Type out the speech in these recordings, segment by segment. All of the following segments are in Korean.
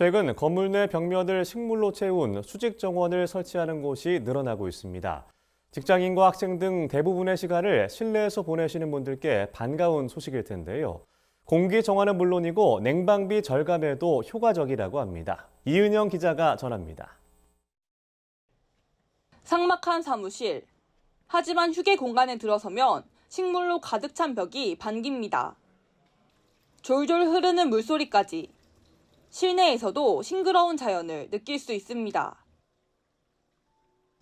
최근 건물 내 벽면을 식물로 채운 수직 정원을 설치하는 곳이 늘어나고 있습니다. 직장인과 학생 등 대부분의 시간을 실내에서 보내시는 분들께 반가운 소식일 텐데요. 공기 정화는 물론이고 냉방비 절감에도 효과적이라고 합니다. 이은영 기자가 전합니다. 삭막한 사무실. 하지만 휴게 공간에 들어서면 식물로 가득 찬 벽이 반깁니다. 졸졸 흐르는 물소리까지. 실내에서도 싱그러운 자연을 느낄 수 있습니다.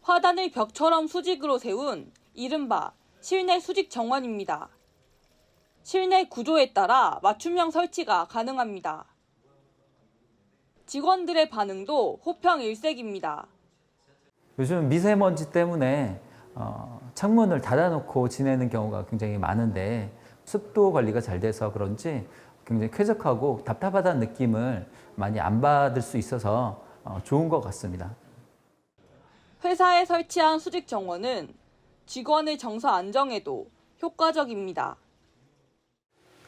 화단을 벽처럼 수직으로 세운 이른바 실내 수직 정원입니다. 실내 구조에 따라 맞춤형 설치가 가능합니다. 직원들의 반응도 호평 일색입니다. 요즘 미세먼지 때문에 어, 창문을 닫아놓고 지내는 경우가 굉장히 많은데 습도 관리가 잘 돼서 그런지 굉장히 쾌적하고 답답하다는 느낌을 많이 안 받을 수 있어서 어, 좋은 것 같습니다. 회사에 설치한 수직 정원은 직원의 정서 안정에도 효과적입니다.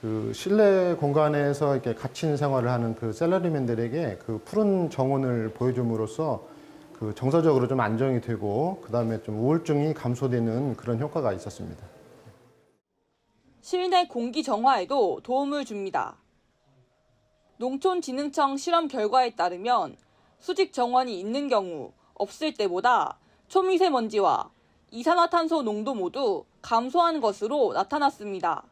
그 실내 공간에서 이렇게 갇힌 생활을 하는 그 셀러리맨들에게 그 푸른 정원을 보여줌으로써 그 정서적으로 좀 안정이 되고 그 다음에 좀 우울증이 감소되는 그런 효과가 있었습니다. 실내 공기 정화에도 도움을 줍니다. 농촌진흥청 실험 결과에 따르면 수직 정원이 있는 경우 없을 때보다 초미세먼지와 이산화탄소 농도 모두 감소한 것으로 나타났습니다.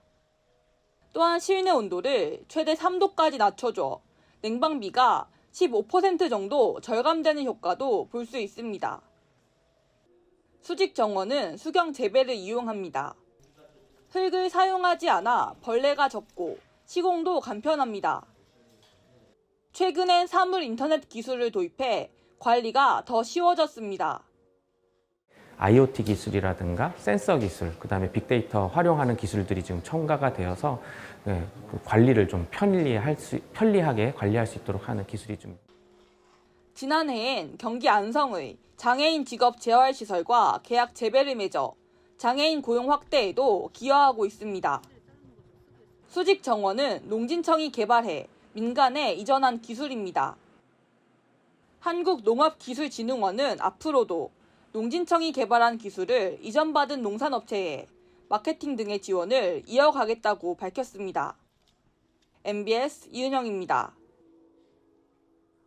또한 실내 온도를 최대 3도까지 낮춰줘 냉방비가 15% 정도 절감되는 효과도 볼 수 있습니다. 수직 정원은 수경 재배를 이용합니다. 흙을 사용하지 않아 벌레가 적고 시공도 간편합니다. 최근엔 사물 인터넷 기술을 도입해 관리가 더 쉬워졌습니다. IoT 기술이라든가 센서 기술, 그 다음에 빅데이터 활용하는 기술들이 지금 첨가가 되어서 예, 그 관리를 좀 편리할 수, 편리하게 관리할 수 있도록 하는 기술이 좀 지난해엔 경기 안성의 장애인 직업 재활 시설과 계약 재배를 맺어 장애인 고용 확대에도 기여하고 있습니다. 수직 정원은 농진청이 개발해 민간에 이전한 기술입니다. 한국농업기술진흥원은 앞으로도 농진청이 개발한 기술을 이전받은 농산업체에 마케팅 등의 지원을 이어가겠다고 밝혔습니다. MBS 이은영입니다.